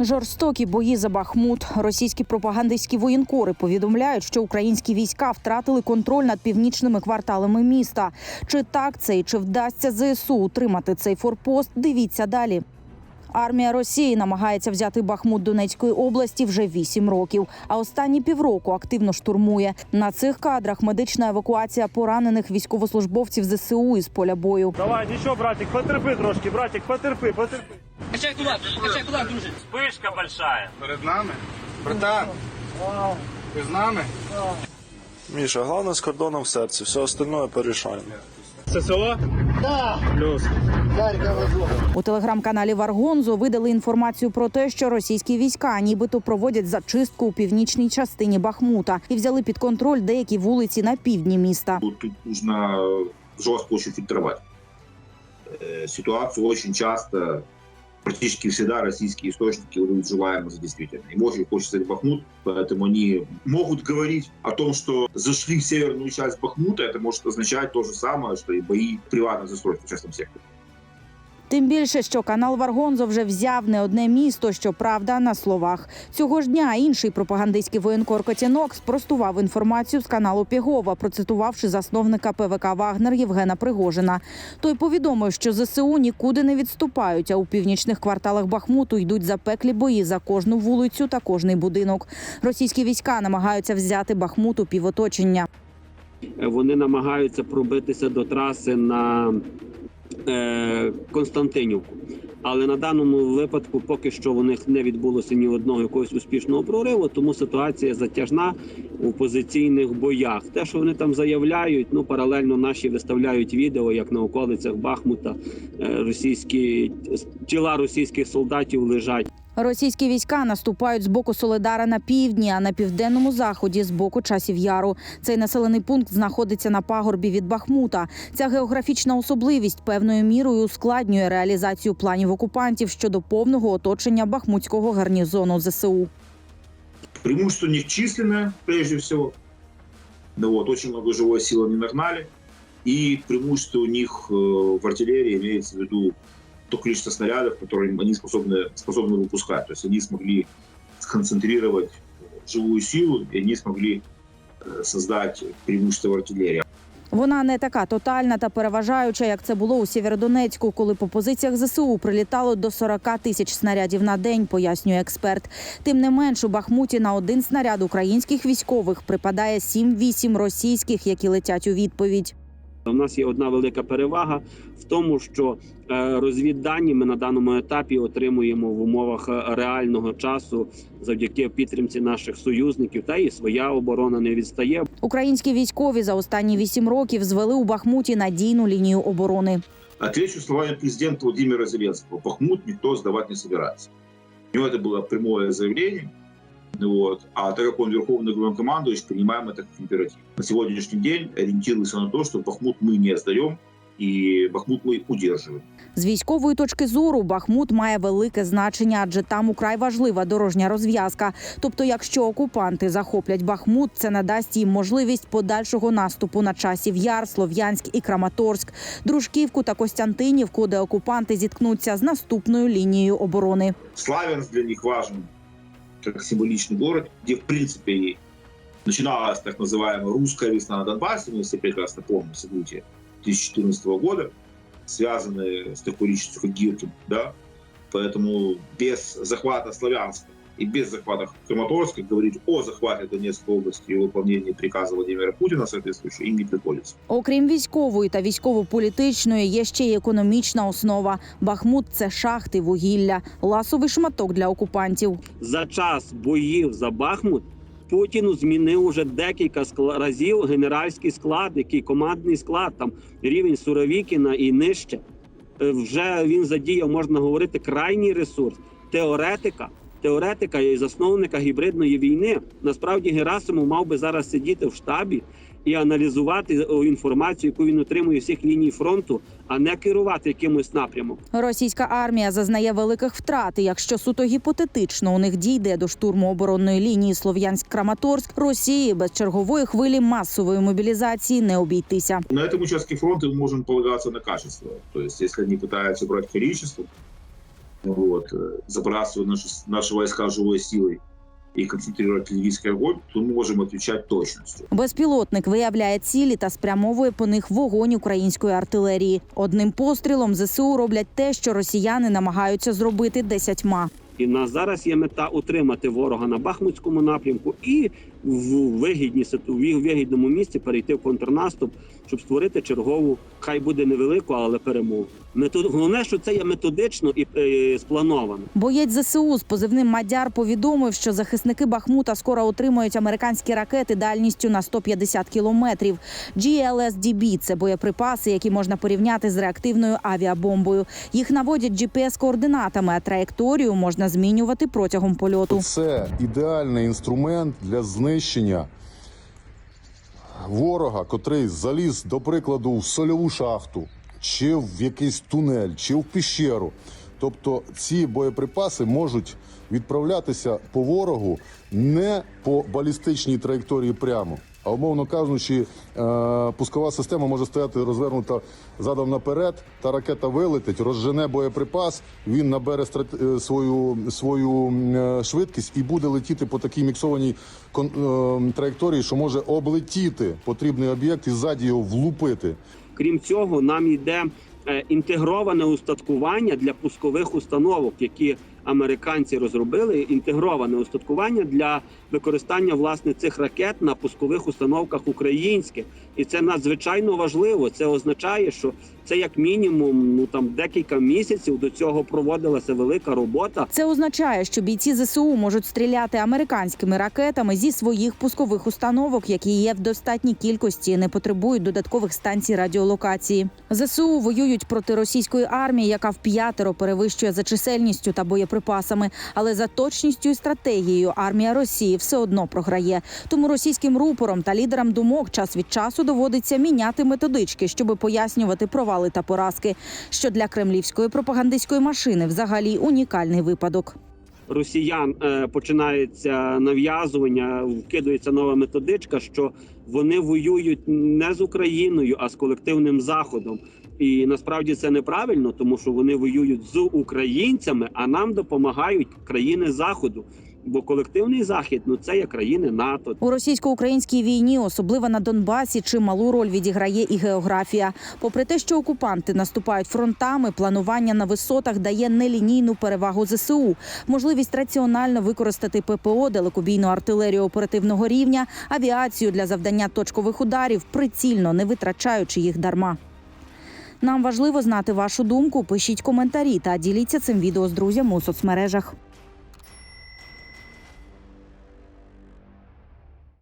Жорстокі бої за Бахмут. Російські пропагандистські воєнкори повідомляють, що українські війська втратили контроль над північними кварталами міста. Чи так це і чи вдасться ЗСУ утримати цей форпост? Дивіться далі. Армія Росії намагається взяти Бахмут Донецької області вже вісім років, а останні півроку активно штурмує. На цих кадрах медична евакуація поранених військовослужбовців ЗСУ із поля бою. Давай, нічого, братик, потерпи трошки, братик, потерпи, потерпи. Качай кулак, качай кулак, друже. Вспишка большая. Перед нами? Братан, ти з нами? Міша, головне з кордоном в серці, все остальное порішаємо. Це село? Плюс. У телеграм-каналі Варгонзо видали інформацію про те, що російські війська нібито проводять зачистку у північній частині Бахмута і взяли під контроль деякі вулиці на півдні міста. Тут, тут нужно жестко очень фильтровать Э. Очень часто, практически всегда российские источники выдают желаемое за действительно. Им очень хочется в Бахмут, поэтому они могут говорить о том, что зашли в северную часть Бахмута. Это может означать то же самое, что и бои приватной застройки в частном секторе. Тим більше, що канал Варгонзо вже взяв не одне місто, що правда на словах. Цього ж дня інший пропагандистський воєнкор Котінок спростував інформацію з каналу Пігова, процитувавши засновника ПВК Вагнер Євгена Пригожина. Той повідомив, що ЗСУ нікуди не відступають, а у північних кварталах Бахмуту йдуть запеклі бої за кожну вулицю та кожний будинок. Російські війська намагаються взяти Бахмут у півоточення. Вони намагаються пробитися до траси на Константинівку. Але на даному випадку поки що у них не відбулося ні одного якогось успішного прориву, тому ситуація затяжна у позиційних боях. Те, що вони там заявляють, ну паралельно наші виставляють відео, як на околицях Бахмута е, російські тіла російських солдатів лежать. Російські війська наступають з боку Соледара на півдні, а на південному заході з боку часів яру. Цей населений пункт знаходиться на пагорбі від Бахмута. Ця географічна особливість певною мірою ускладнює реалізацію планів окупантів щодо повного оточення бахмутського гарнізону ЗСУ. Преимущество них численное, прежде всего. Ну вот, очень много живой силы они нагнали. И преимущество у них э, в артиллерии имеется в виду то количество снарядов, которые они способны, способны выпускать. То есть они смогли сконцентрировать живую силу, и они смогли э, создать преимущество в артиллерии. Вона не така тотальна та переважаюча, як це було у Сєвєродонецьку, коли по позиціях ЗСУ прилітало до 40 тисяч снарядів на день, пояснює експерт. Тим не менш, у Бахмуті на один снаряд українських військових припадає 7-8 російських, які летять у відповідь. У нас є одна велика перевага в тому, що е, розвіддані ми на даному етапі отримуємо в умовах е, реального часу завдяки підтримці наших союзників. Та і своя оборона не відстає. Українські військові за останні 8 років звели у Бахмуті надійну лінію оборони. Отвечу словами президента Владимира Зеленского. Бахмут никто сдавать не собирается. У него это было прямое заявление. Ну Вот. А так как он верховный главнокомандующий, принимаем это как императив. На сегодняшний день ориентируемся на то, что Бахмут мы не сдаем, и Бахмут мы удерживаем. З військової точки зору Бахмут має велике значення, адже там украй важлива дорожня розв'язка. Тобто, якщо окупанти захоплять Бахмут, це надасть їм можливість подальшого наступу на часів Яр, Слов'янськ і Краматорськ, Дружківку та Костянтинівку, де окупанти зіткнуться з наступною лінією оборони. Славянск для них важен Как символичный город, где, в принципе, и начиналась так называемая русская весна на Донбассе, мы все прекрасно помним события 2014 года, связанные с такой личностью, как Гиркин, да, поэтому без захвата Славянска и без захвата Краматорска говорить о захвате Донецкой области и выполнении приказа Владимира Путина соответствующего им не приходится. Окрім військової та військово-політичної, є ще й економічна основа. Бахмут це шахти, вугілля, ласовий шматок для окупантів. За час боїв за Бахмут Путіну змінив уже декілька разів генеральський склад, який командний склад, там рівень Суровікіна і нижче. Е, Вже він задіяв, можна говорити, крайній ресурс, теоретика Теоретика і засновника гібридної війни. Насправді Герасимов мав би зараз сидіти в штабі і аналізувати о, інформацію, яку він отримує з всіх ліній фронту, а не керувати якимось напрямом. Російська армія зазнає великих втрат. І якщо суто гіпотетично у них дійде до штурму оборонної лінії Слов'янськ-Краматорськ, Росії без чергової хвилі масової мобілізації не обійтися. На этом участке фронта мы можем полагаться на качество. То есть, если они пытаются брать количество, вот, э, забрасывая наши, наши войска живой силой и концентрировать артиллерийский огонь, то мы можем отвечать точностью. Безпілотник виявляє цілі та спрямовує по них вогонь української артилерії. Одним пострілом ЗСУ роблять те, що росіяни намагаються зробити десятьма. І в нас зараз є мета утримати ворога на Бахмутському напрямку і в вигідній ситу- в вигідному місці перейти в контрнаступ, щоб створити чергову, хай буде невелику, але перемогу. Метод головне, що це є методично і е, сплановано. Боєць ЗСУ з позивним Мадяр повідомив, що захисники Бахмута скоро отримають американські ракети дальністю на 150 кілометрів. GLSDB – це боєприпаси, які можна порівняти з реактивною авіабомбою. Їх наводять GPS-координатами, а траєкторію можна змінювати протягом польоту. Це ідеальний інструмент для знищення ворога, котрий заліз, до прикладу, в сольову шахту, чи в якийсь тунель, чи в піщеру. Тобто ці боєприпаси можуть відправлятися по ворогу не по балістичній траєкторії прямо. А умовно кажучи, е, пускова система може стояти розвернута задом наперед, та ракета вилетить, розжене боєприпас, він набере е, свою, свою е, швидкість і буде летіти по такій міксованій траєкторії, що може облетіти потрібний об'єкт і ззаді його влупити. Крім цього, нам йде інтегроване устаткування для пускових установок, які американці розробили. Інтегроване устаткування для використання власне цих ракет на пускових установках українських, і це надзвичайно важливо. Це означає, що це як мінімум ну там декілька місяців до цього проводилася велика робота. Це означає, що бійці ЗСУ можуть стріляти американськими ракетами зі своїх пускових установок, які є в достатній кількості, не потребують додаткових станцій радіолокації. ЗСУ воюють проти російської армії, яка вп'ятеро перевищує за чисельністю та боєприпасами. Але за точністю і стратегією армія Росії все одно програє. Тому російським рупорам та лідерам думок час від часу доводиться міняти методички, щоби пояснювати провали та поразки. Що для кремлівської пропагандистської машини взагалі унікальний випадок. росіян е, починається нав'язування, вкидується нова методичка, що вони воюють не з Україною, а з колективним заходом. І насправді це неправильно, тому що вони воюють з українцями, а нам допомагають країни заходу. Бо колективний захід ну це є країни НАТО, У російсько-українській війні, особливо на Донбасі, чималу роль відіграє і географія. Попри те, що окупанти наступають фронтами, планування на висотах дає нелінійну перевагу ЗСУ, можливість раціонально використати ППО, далекобійну артилерію оперативного рівня, авіацію для завдання точкових ударів, прицільно не витрачаючи їх дарма. Нам важливо знати вашу думку. Пишіть коментарі та діліться цим відео з друзями у соцмережах.